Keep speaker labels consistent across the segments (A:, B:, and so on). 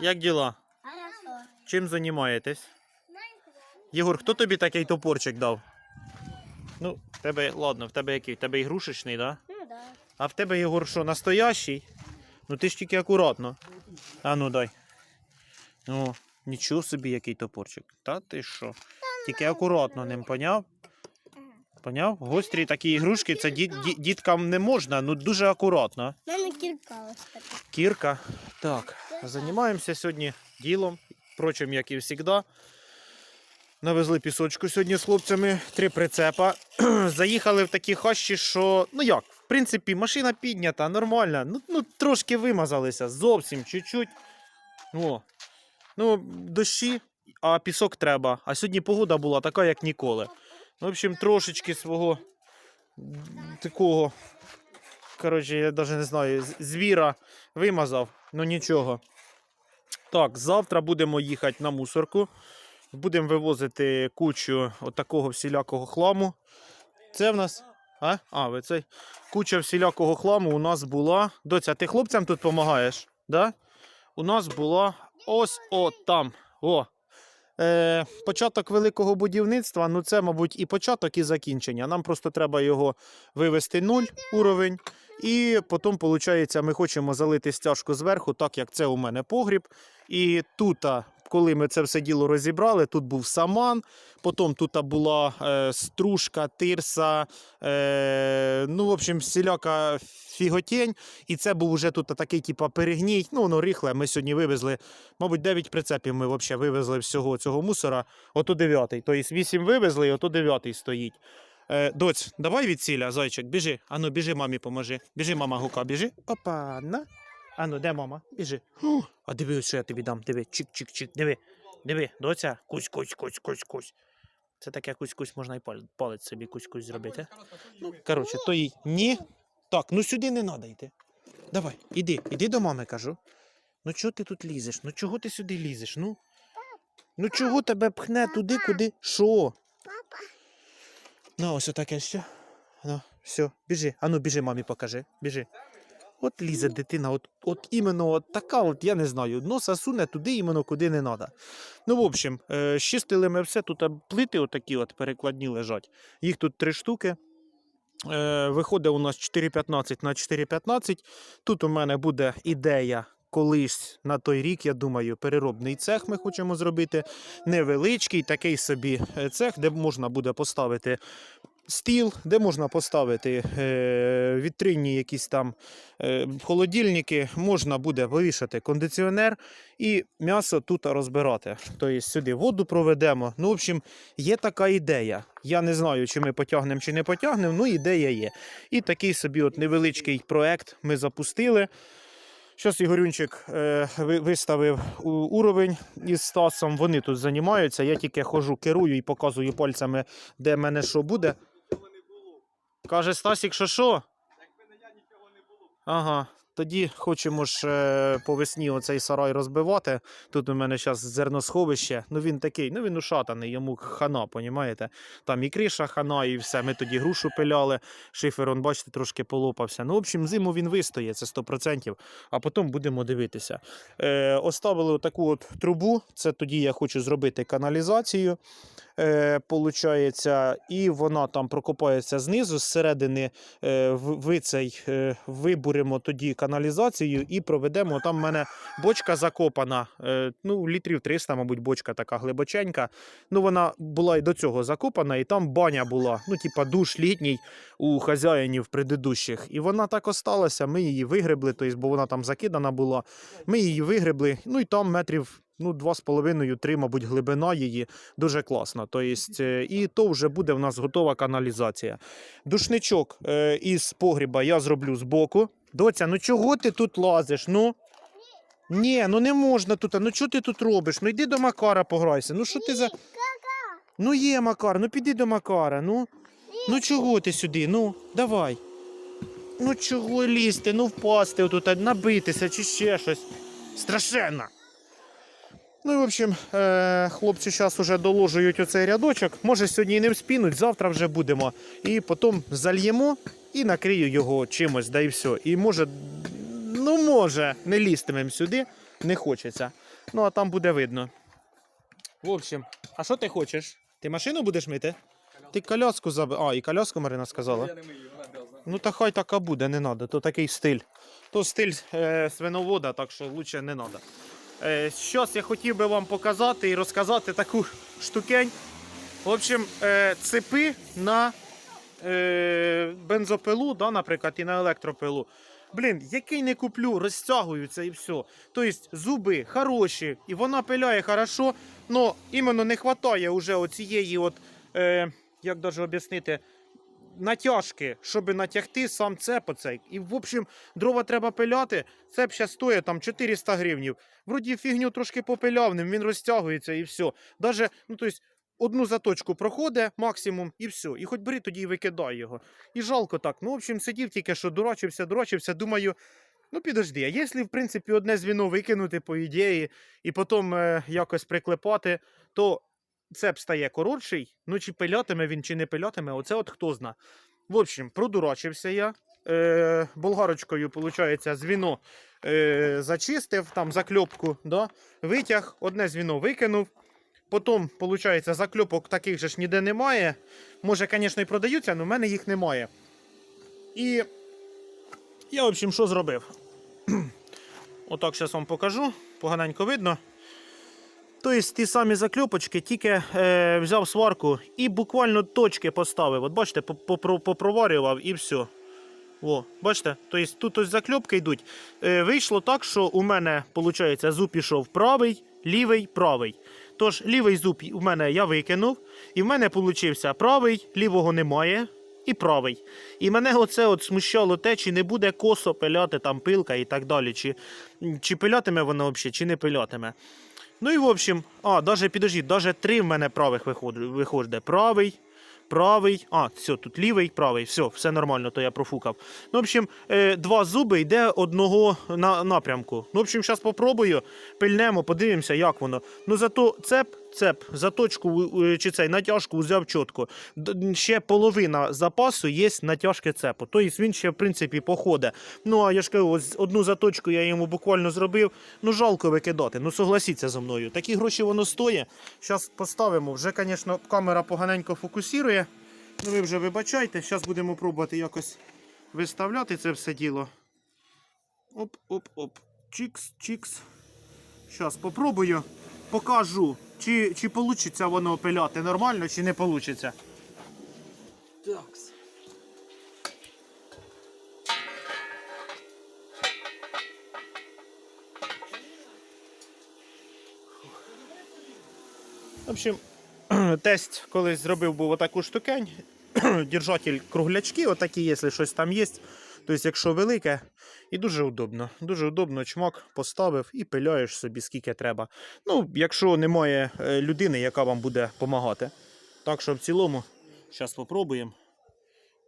A: Як діла?
B: Хорошо.
A: Чим займаєтесь? Єгор, хто тобі такий топорчик дав? Ну, в тебе, ладно, в тебе який? В тебе ігрушечний, да?
B: Ну да.
A: А в тебе, Єгор, що, настоящий? Ну ти ж тільки акуратно. А ну дай. Ну, нічого собі, який топорчик. Та ти що? Тільки акуратно ним поняв? Поняв? Гострі такі ігрушки, це діт, ді- діткам не можна, ну дуже акуратно.
B: У мене кірка ось така.
A: Кірка. Так, займаємося сьогодні ділом, впрочем, як і завжди. Навезли пісочку сьогодні з хлопцями, три прицепа. Заїхали в такі хащі, що, ну як, в принципі, машина піднята, нормальна. Ну, ну трошки вимазалися, зовсім чуть-чуть. О. Ну, дощі, а пісок треба. А сьогодні погода була така, як ніколи. В общем, трошечки свого такого, коротше, я навіть не знаю, звіра вимазав, ну нічого. Так, завтра будемо їхати на мусорку. Будемо вивозити кучу отакого всілякого хламу. Це в нас. А? А, ви цей. Куча всілякого хламу у нас була. Доця, ти хлопцям тут допомагаєш? Да? У нас була ось о там. О. Е, початок великого будівництва, ну це, мабуть, і початок, і закінчення. Нам просто треба його вивести нуль уровень. І потім, виходить, ми хочемо залити стяжку зверху, так як це у мене погріб. І тут, коли ми це все діло розібрали, тут був саман, потім тут була е, стружка, тирса, е, ну, в общем, всіляка фіготень. І це був вже тут такий, типа, перегній. Ну, воно рихле. Ми сьогодні вивезли, мабуть, 9 прицепів ми взагалі вивезли всього цього мусора. Ото 9. Тобто 8 вивезли, і ото 9 стоїть. Е, доць, давай від ціля, зайчик, біжи. Ану, біжи, мамі поможи. Біжи, мама гука, біжи. Опа, на. Ану, де мама? Біжи. А диви, що я тобі дам. Диви, чик-чик-чик. Диви. Диви, доця. Кусь, кусь, кусь, кусь, кусь. Це таке кусь-кусь можна і палець, собі кусь-кусь зробити. Ну, коротше, то їй. Ні. Так, ну сюди не треба йти. Давай, іди, іди до мами, кажу. Ну чого ти тут лізеш? Ну чого ти сюди лізеш? Ну? Ну чого тебе пхне туди, куди? Що? Ну, ось таке ще. Ну, все, біжи. Ану, біжи, мамі покажи. Біжи. От лізе дитина, от, от іменно от така, от я не знаю, носа суне туди, іменно куди не треба. Ну, в общем, е, щистили ми все, тут плити отакі от перекладні лежать. Їх тут три штуки. Е, виходить у нас 4,15 на 4,15. Тут у мене буде ідея колись на той рік, я думаю, переробний цех ми хочемо зробити. Невеличкий, такий собі е, цех, де можна буде поставити стіл, де можна поставити е, вітринні якісь там е, холодильники, можна буде повішати кондиціонер і м'ясо тут розбирати. Тобто сюди воду проведемо. Ну, в общем, є така ідея. Я не знаю, чи ми потягнемо, чи не потягнемо, ну ідея є. І такий собі от невеличкий проект ми запустили. Щось Ігорюнчик е, виставив уровень із Стасом. Вони тут займаються. Я тільки хожу, керую і показую пальцями, де мене що буде. Каже Стасік, що що? Ага. Тоді хочемо ж е, по весні оцей сарай розбивати. Тут у мене зараз зерносховище. Ну він такий, ну він ушатаний, йому хана, понімаєте? Там і криша хана, і все. Ми тоді грушу пиляли. Шифер, он, бачите, трошки полопався. Ну, в общем, зиму він вистоє, це 100%, а потім будемо дивитися. Е, оставили таку от трубу. Це тоді я хочу зробити каналізацію. Е, получається, і вона там прокопається знизу, зсередини е, ви цей, е, вибуримо тоді каналізацію і проведемо. Там в мене бочка закопана. Е, ну, літрів 300, мабуть, бочка така глибоченька. Ну, вона була і до цього закопана, і там баня була. Ну, типа душ літній у хазяїнів предыдущих. І вона так осталася. Ми її вигребли, тобто, бо вона там закидана була. Ми її вигребли. Ну і там метрів. Ну, 2,5-3, мабуть, глибина її дуже класно. Тобто, е, і то вже буде в нас готова каналізація. Душничок е, із погріба я зроблю збоку. Доця, ну чого ти тут лазиш? Ну? Ні, ну не можна тут. Ну що ти тут робиш? Ну йди до Макара пограйся. Ну що ти за. Ну є Макар, ну піди до Макара. Ну, ну чого ти сюди? Ну, давай. Ну чого лізти, ну впасти отут, набитися чи ще щось. Страшенно. Ну і в общем, е, хлопці зараз вже доложують оцей рядочок. Може сьогодні і не вспінуть, завтра вже будемо. І потім зальємо і накрию його чимось, да і все. І може, ну може, не лізтимемо сюди. не хочеться. Ну, а там буде видно. В общем, а що ти хочеш? Ти машину будеш мити? Ти коляску заби. А, і коляску Марина сказала.
C: Я не мию.
A: Ну та хай така буде, не треба. То такий стиль. То стиль е, свиновода, так що лучше не треба. Е, щас я хотів би вам показати і розказати таку штукень. В общем, е, цепи на е, бензопилу, да, наприклад, і на електропилу. Блін, який не куплю, розтягуються і все. Тобто зуби хороші, і вона пиляє хорошо, але іменно не вистачає уже оцієї, от, е, як даже об'яснити, натяжки, щоб натягти сам цеп оцей. І, в общем, дрова треба пиляти. Цеп ще стоїть там 400 гривнів. Вроді фігню трошки попиляв ним, він розтягується і все. Даже, ну, тобто, одну заточку проходить максимум і все. І хоч бери тоді і викидай його. І жалко так. Ну, в общем, сидів тільки що дурачився, дурачився, думаю. Ну, підожди, а якщо, в принципі, одне звіно викинути, по ідеї, і потім е, якось приклепати, то цеп стає коротший, ну чи пилятиме він, чи не пилятиме, оце от хто зна. В общем, продурачився я. Е, болгарочкою, виходить, звіно е, зачистив, там закльопку, да? витяг, одне звіно викинув. Потім, виходить, закльопок таких же ж ніде немає. Може, звісно, і продаються, але в мене їх немає. І я, в общем, що зробив? Отак зараз вам покажу, поганенько видно. Тобто ті самі закльопочки, тільки е, взяв сварку і буквально точки поставив. От бачите, попроварював і все. О, бачите? Тобто тут ось закльопки йдуть. Е, вийшло так, що у мене, виходить, зуб пішов правий, лівий, правий. Тож лівий зуб у мене я викинув, і в мене получився правий, лівого немає, і правий. І мене оце от смущало те, чи не буде косо пиляти там пилка і так далі. Чи, чи пилятиме воно взагалі, чи не пилятиме. Ну і в общем, а, даже підождіть, даже три в мене правих виходить. Правий, правий, а, все, тут лівий, правий, все, все нормально, то я профукав. Ну, в общем, е, два зуби йде одного на, напрямку. Ну, в общем, зараз попробую, пильнемо, подивимося, як воно. Ну, зато цеп, цеп, заточку е, чи цей натяжку взяв чітко. Ще половина запасу є натяжки цепу. Тобто він ще, в принципі, походить. Ну, а я ж кажу, ось одну заточку я йому буквально зробив. Ну, жалко викидати. Ну, согласіться зі мною. Такі гроші воно стоїть. Зараз поставимо. Вже, звісно, камера поганенько фокусує. Ну, ви вже вибачайте. Зараз будемо пробувати якось виставляти це все діло. Оп, оп, оп. Чікс, чікс. Зараз попробую, покажу, чи, чи вийде воно пиляти нормально, чи не вийде.
C: Такс.
A: В общем, тест колись зробив був отаку штукень. Держатель круглячки, отакі, якщо щось там є. Тобто, якщо велике, і дуже удобно. Дуже удобно, чмок поставив і пиляєш собі скільки треба. Ну, якщо немає е, людини, яка вам буде допомагати. Так що в цілому, зараз спробуємо.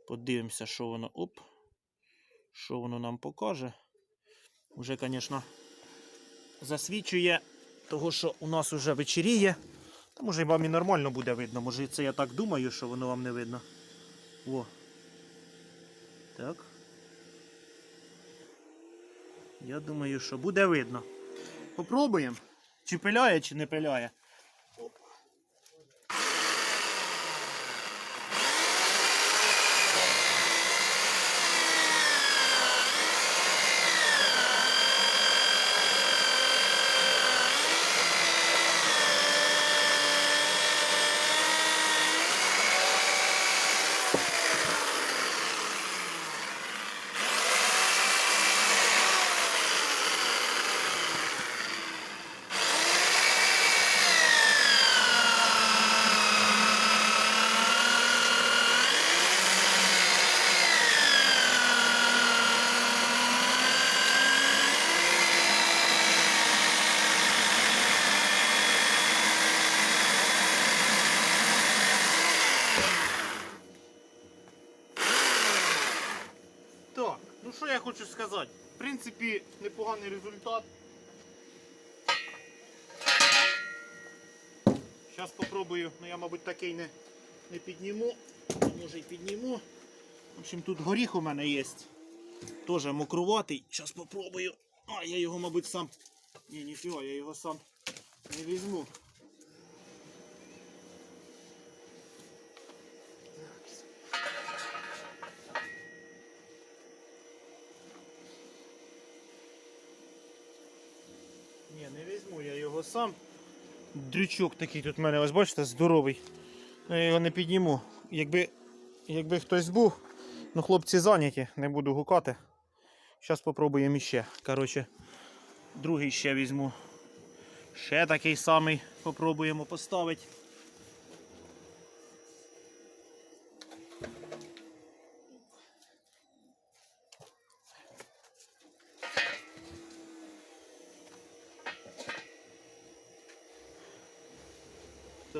A: Подивимося, що воно. Оп. Що воно нам покаже. Уже, звісно, засвідчує того, що у нас вже вечеріє. Та може вам і нормально буде видно. Може це я так думаю, що воно вам не видно. О. Так. Я думаю, що буде видно. Попробуємо. Чи пиляє, чи не пиляє. Оп. Так, ну що я хочу сказати? В непоганий результат. Зараз спробую, ну я, мабуть, такий не, не підніму, може і підніму. В общем, тут горіх у мене є. Теж мокруватий. Зараз спробую. А, я його, мабуть, сам Ні, ніфіга, я його сам не візьму. Сам. Дрючок такий тут в мене, ось бачите, здоровий. Я його не підніму. Якби, якби хтось був, ну хлопці зайняті, не буду гукати. Зараз спробуємо іще. Коротше, другий ще візьму. Ще такий самий попробуємо поставити.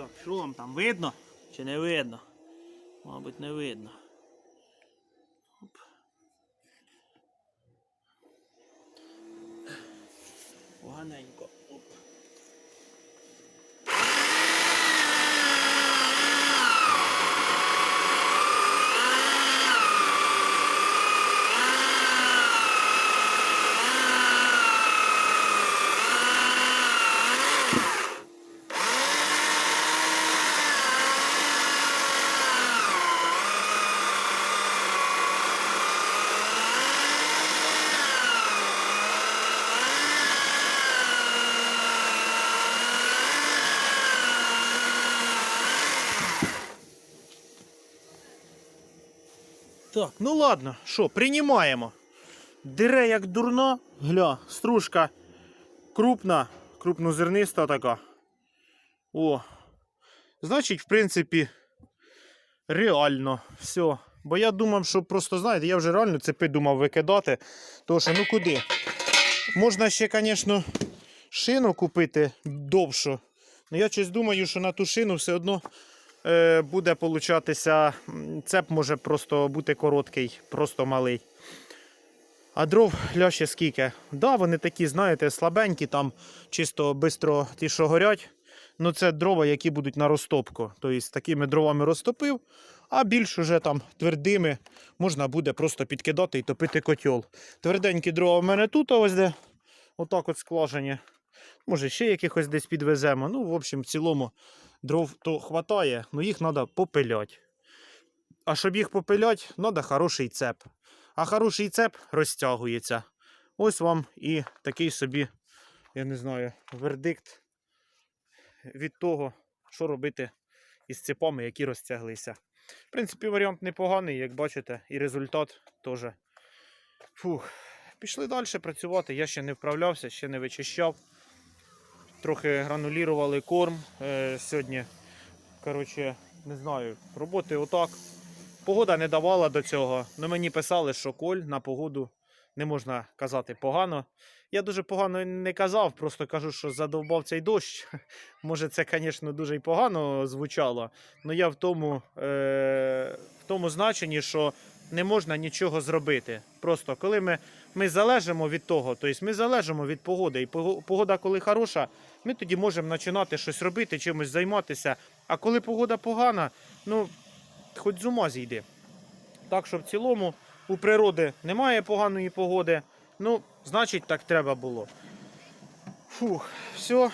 A: Так, що вам там видно? Чи не видно? Мабуть, не видно. Оп. Поганенько. Оп. Так, ну ладно, що, приймаємо. Дире як дурна, гля, стружка крупна, крупнозерниста така. О. Значить, в принципі, реально все. Бо я думав, що просто, знаєте, я вже реально цепи думав викидати. Тому що, ну куди? Можна ще, звісно, шину купити довшу. Ну я щось думаю, що на ту шину все одно буде получатися. Цеп може просто бути короткий, просто малий. А дров ляще скільки? Да, вони такі, знаєте, слабенькі, там чисто бистро ті, що горять. Ну, це дрова, які будуть на розтопку. Тобто такими дровами розтопив, а більш уже там твердими можна буде просто підкидати і топити котел. Тверденькі дрова в мене тут, ось де. Отак от складені. Може, ще якихось десь підвеземо. Ну, в общем, в цілому дров то хватає, але їх треба попиляти. А щоб їх попиляти, треба хороший цеп. А хороший цеп розтягується. Ось вам і такий собі, я не знаю, вердикт від того, що робити із цепами, які розтяглися. В принципі, варіант непоганий, як бачите, і результат теж. Фух. Пішли далі працювати. Я ще не вправлявся, ще не вичищав. Трохи гранулірували корм е, сьогодні. Коротше, не знаю, роботи отак. Погода не давала до цього. але мені писали, що коль на погоду не можна казати погано. Я дуже погано не казав, просто кажу, що задовбав цей дощ. Може, це, звісно, дуже й погано звучало. але я в тому, е, в тому значенні, що не можна нічого зробити. Просто коли ми, ми залежимо від того, тобто ми залежимо від погоди, і погода, коли хороша, ми тоді можемо починати щось робити, чимось займатися. А коли погода погана, ну хоч з ума зійди. Так що в цілому у природи немає поганої погоди. Ну, значить, так треба було. Фух, все,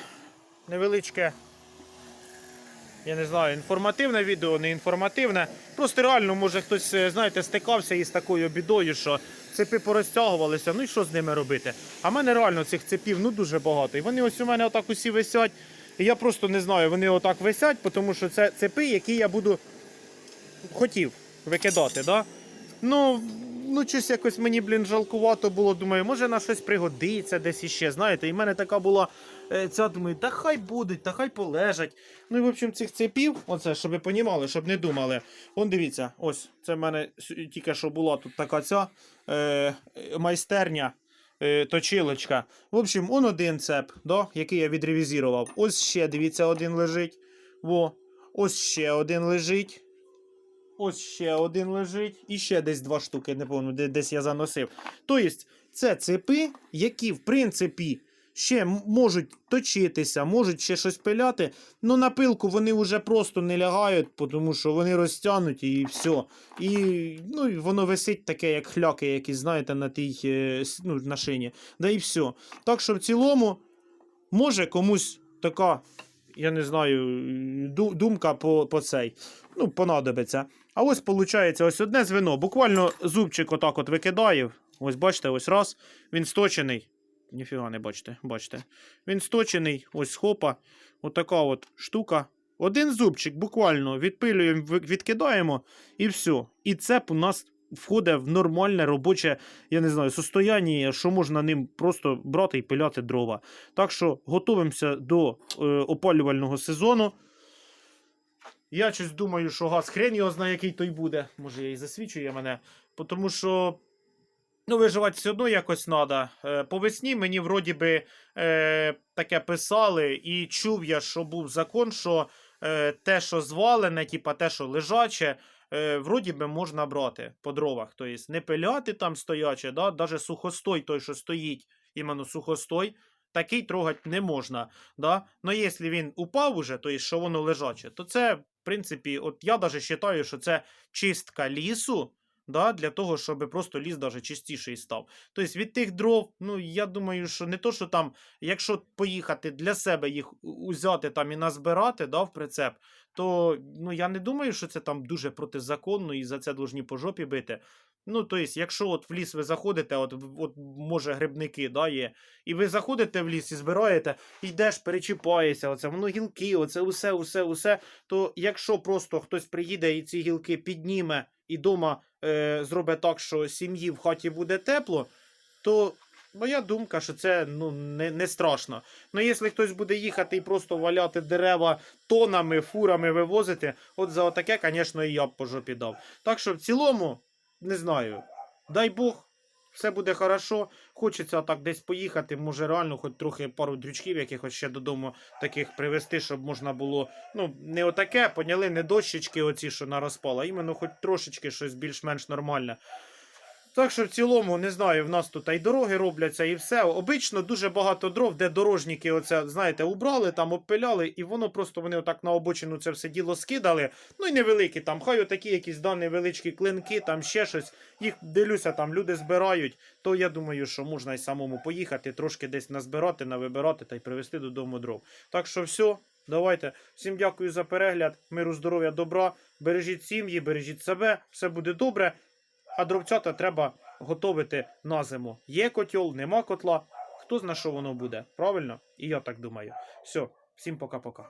A: невеличке. Я не знаю, інформативне відео, не інформативне. Просто реально, може, хтось, е, знаєте, стикався із такою бідою, що цепи порозтягувалися, ну і що з ними робити? А в мене реально цих цепів ну, дуже багато. І вони ось у мене отак усі висять. І я просто не знаю, вони отак висять, тому що це цепи, які я буду хотів викидати. Да? Ну, ну, щось якось мені, блін, жалкувато було. Думаю, може на щось пригодиться десь іще. Знаєте, і в мене така була е, ця, думаю, та хай будуть, та хай полежать. Ну і в общем, цих цепів, оце, щоб ви понімали, щоб не думали. Вон дивіться, ось це в мене тільки що була тут така ця е, майстерня. е, Точилочка. В общем, он один цеп, да, який я відревізірував. Ось ще, дивіться, один лежить. Во. Ось ще один лежить. Ось ще один лежить. І ще десь два штуки, не помню, десь я заносив. Тобто, це цепи, які, в принципі, ще можуть точитися, можуть ще щось пиляти. Ну на пилку вони вже просто не лягають, тому що вони розтягнуті і все. І ну, воно висить таке, як хляки, якісь, знаєте, на тій е, ну, на шині. Да і все. Так що в цілому може комусь така, я не знаю, думка по, по цей. Ну, понадобиться. А ось виходить, ось одне звено. Буквально зубчик отак от викидає. Ось бачите, ось раз. Він сточений. Ніфіга не бачите, бачите. Він сточений, ось хопа. Отака от штука. Один зубчик буквально відпилюємо, відкидаємо і все. І цеп у нас входить в нормальне робоче, я не знаю, состояння, що можна ним просто брати і пиляти дрова. Так що готуємося до е, опалювального сезону. Я щось думаю, що газ хрен його знає, який той буде. Може, я і засвічує мене. Тому що ну, виживати все одно якось треба. По весні мені вроді би е, таке писали, і чув я, що був закон, що е, те, що звалене, типа те, що лежаче, е, вроді би можна брати по дровах. Тобто не пиляти там стояче, да? навіть сухостой той, що стоїть, іменно сухостой, такий трогати не можна. Да? Но якщо він упав уже, то що воно лежаче, то це, в принципі, от я навіть вважаю, що це чистка лісу. Да, для того, щоб просто ліс даже чистіший став. Тобто від тих дров, ну я думаю, що не то, що там, якщо поїхати для себе їх узяти там і назбирати да, в прицеп, то ну, я не думаю, що це там дуже протизаконно і за це должні по жопі бити. Ну, тобто, якщо от в ліс ви заходите, от, от може грибники да, є, і ви заходите в ліс і збираєте, йдеш, перечіпаєшся, оце воно гілки, оце усе, усе, усе. То якщо просто хтось приїде і ці гілки підніме і дома е, зробить так, що сім'ї в хаті буде тепло, то моя думка, що це ну, не, не страшно. Ну, якщо хтось буде їхати і просто валяти дерева тонами, фурами вивозити, от за отаке, звісно, і я б по жопі дав. Так що в цілому, не знаю, дай Бог. Все буде хорошо. Хочеться так десь поїхати. Може, реально, хоч трохи пару дрючків, якихось ще додому таких привезти, щоб можна було. Ну, не отаке, поняли, не дощечки оці, що на іменно хоч трошечки щось більш-менш нормальне. Так що в цілому, не знаю, в нас тут і дороги робляться, і все. Обично дуже багато дров, де дорожники, оце, знаєте, убрали, там обпиляли, і воно просто вони отак на обочину це все діло скидали. Ну і невеликі там, хай отакі якісь да, невеличкі клинки, там ще щось. Їх дивлюся, там люди збирають. То я думаю, що можна й самому поїхати, трошки десь назбирати, навибирати та й привезти додому дров. Так що все, давайте. Всім дякую за перегляд. Миру, здоров'я, добра. Бережіть сім'ї, бережіть себе, все буде добре. А дровцята треба готовити на зиму. Є котел, нема котла. Хто зна, що воно буде? Правильно? І я так думаю. Все, всім пока-пока.